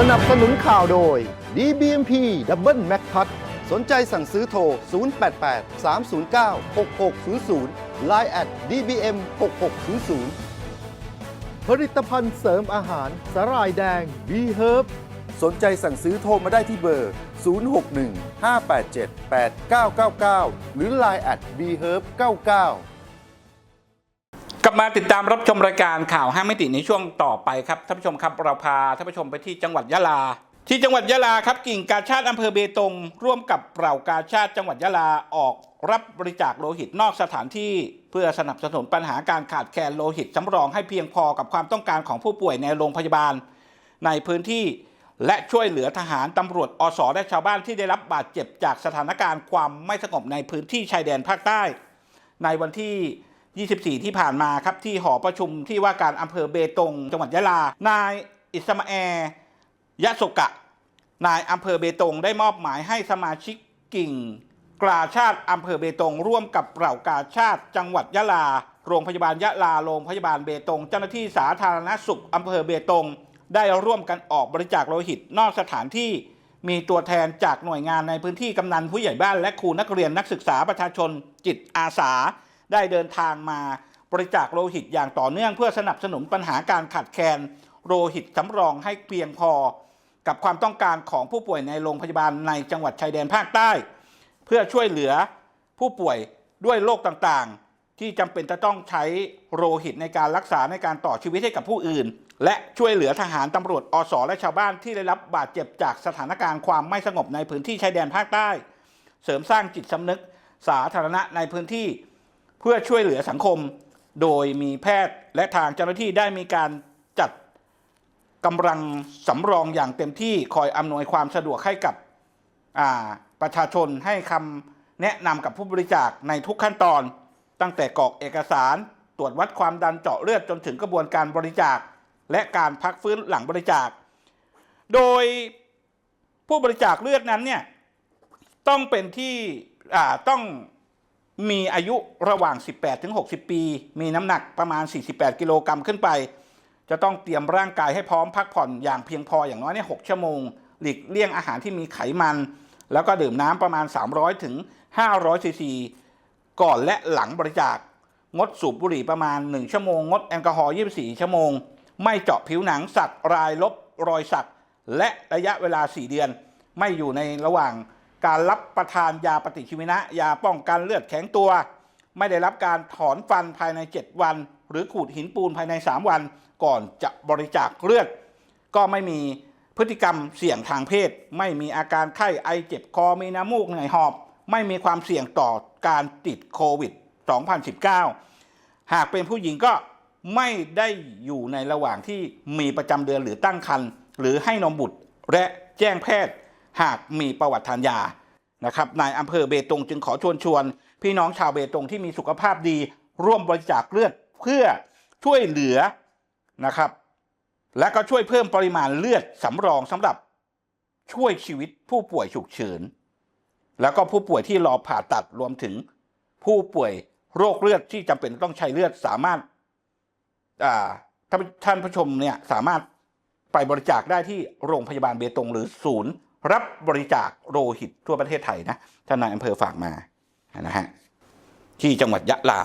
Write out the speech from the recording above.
สนับสนุนข่าวโดย DBMP Double Mac Touch สนใจสั่งซื้อโทร 088 309 6600 Line at DBM 6600 ผลิตภัณฑ์เสริมอาหารสารายแดง B Herb สนใจสั่งซื้อโทรมาได้ที่เบอร์ 061 587 8999 หรือ Line at B Herb 99 บมาติดตามรับชมรายการข่าวห้ามิติในช่วงต่อไปครับท่านผู้ชมครับเราพาท่านผู้ชมไปที่จังหวัดยะลา ที่จังหวัดยะลาครับกิ่งกาชาติอำเภอเบตง ร่วมกับเปล่ากาชาติจังหวัดยะลาออกรับบริจาคโลหิตนอกสถานที่ เพื่อสนับสนุนปัญหาการขาดแคลนโลหิตสำรองให้เพียงพอกับความต้องการของผู้ป่วยในโรงพยาบาล ในพื้นที่และช่วยเหลือทหารตำรวจอสและชาวบ้านที่ได้รับบาดเจ็บจากสถานการณ์ความไม่สงบในพื้นที่ชายแดนภาคใต้ ในวันที่ 24 ที่ผ่านมาครับที่หอประชุมที่ว่าการอำเภอเบตง จังหวัดยะลา นายอิสมาแอร์ยะโสกะ นายอำเภอเบตงได้มอบหมายให้สมาชิกกิ่งกราชาติอำเภอเบตง ร่วมกับเหล่ากาชาติ จังหวัดยะลา โรงพยาบาลยะลา โรงพยาบาลเบตง เจ้าหน้าที่สาธารณสุขอำเภอเบตง ได้ร่วมกันออกบริจาคโลหิตนอกสถานที่ มีตัวแทนจากหน่วยงานในพื้นที่กำนันผู้ใหญ่บ้านและครูนักเรียนนักศึกษาประชาชนจิตอาสา ได้เดินทางมาบริจาคโลหิตอย่างต่อเนื่องเพื่อสนับสนุนปัญหาการขาดแคลนโลหิตสำรองให้เพียงพอ กับความต้องการของผู้ป่วยในโรงพยาบาลในจังหวัดชายแดนภาคใต้ เพื่อช่วยเหลือผู้ป่วยด้วยโรคต่างๆ ที่จำเป็นจะต้องใช้โลหิตในการรักษาในการต่อชีวิตให้กับผู้อื่น และช่วยเหลือทหารตำรวจอสและชาวบ้านที่ได้รับบาดเจ็บจากสถานการณ์ความไม่สงบในพื้นที่ชายแดนภาคใต้ เสริมสร้างจิตสำนึกสาธารณะในพื้นที่ พื่อช่วยเหลือสังคม โดยมีแพทย์และทางเจ้าหน้าที่ได้มีการจัดกำลังสำรองอย่างเต็มที่คอยอำนวยความสะดวกให้กับประชาชนให้คำแนะนำกับผู้บริจาคในทุกขั้นตอน ตั้งแต่กรอกเอกสารตรวจวัดความดันเจาะเลือดจนถึงกระบวนการบริจาค และการพักฟื้นหลังบริจาค โดยผู้บริจาคเลือดนั้นเนี่ยต้องเป็นที่ต้อง มีอายุระหว่าง 18ถึง60 ปี มีน้ำหนักประมาณ 48 กิโลกรัมขึ้นไป จะต้องเตรียมร่างกายให้พร้อมพักผ่อนอย่างเพียงพออย่างน้อยเนี่ย6ชั่วโมง หลีกเลี่ยงอาหารที่มีไขมัน แล้วก็ดื่มน้ำประมาณ 300ถึง500ซีซีก่อนและหลังบริจาค งดสูบบุหรี่ประมาณ 1 ชั่วโมง งดแอลกอฮอล์ 24 ชั่วโมง ไม่เจาะผิวหนังสัตว์รายลบรอยสัก และระยะเวลา 4 เดือน ไม่อยู่ในระหว่าง การรับประทานยาปฏิชีวนะยาป้องกันเลือดแข็งตัว ไม่ได้รับการถอนฟันภายใน 7 วัน หรือขูดหินปูนภายใน 3 วัน ก่อนจะบริจาคเลือด ก็ไม่มีพฤติกรรมเสี่ยงทางเพศ ไม่มีอาการไข้ไอเจ็บคอมีน้ำมูกเหนื่อยหอบ ไม่มีความเสี่ยงต่อการติดโควิด 2019 หากเป็นผู้หญิงก็ไม่ได้อยู่ในระหว่างที่มีประจำเดือนหรือตั้งครรภ์หรือให้นมบุตรและแจ้งแพทย์ หากมีประวัติทานยานะครับนายอำเภอเบตงจึงขอชวนชวน พี่น้องชาวเบตงที่มีสุขภาพดี ร่วมบริจาคเลือดเพื่อช่วยเหลือนะครับ และก็ช่วยเพิ่มปริมาณเลือดสำรองสำหรับช่วยชีวิตผู้ป่วยฉุกเฉินแล้วก็ผู้ป่วยที่รอผ่าตัดรวมถึงผู้ป่วยโรคเลือดที่จำเป็นต้องใช้เลือดสามารถท่านผู้ชมเนี่ยสามารถ ไปบริจาคได้ที่โรงพยาบาลเบตงหรือศูนย์ รับบริจาคโลหิตทั่วประเทศไทยนะท่านนายอำเภอฝากมานะฮะที่จังหวัดยะลา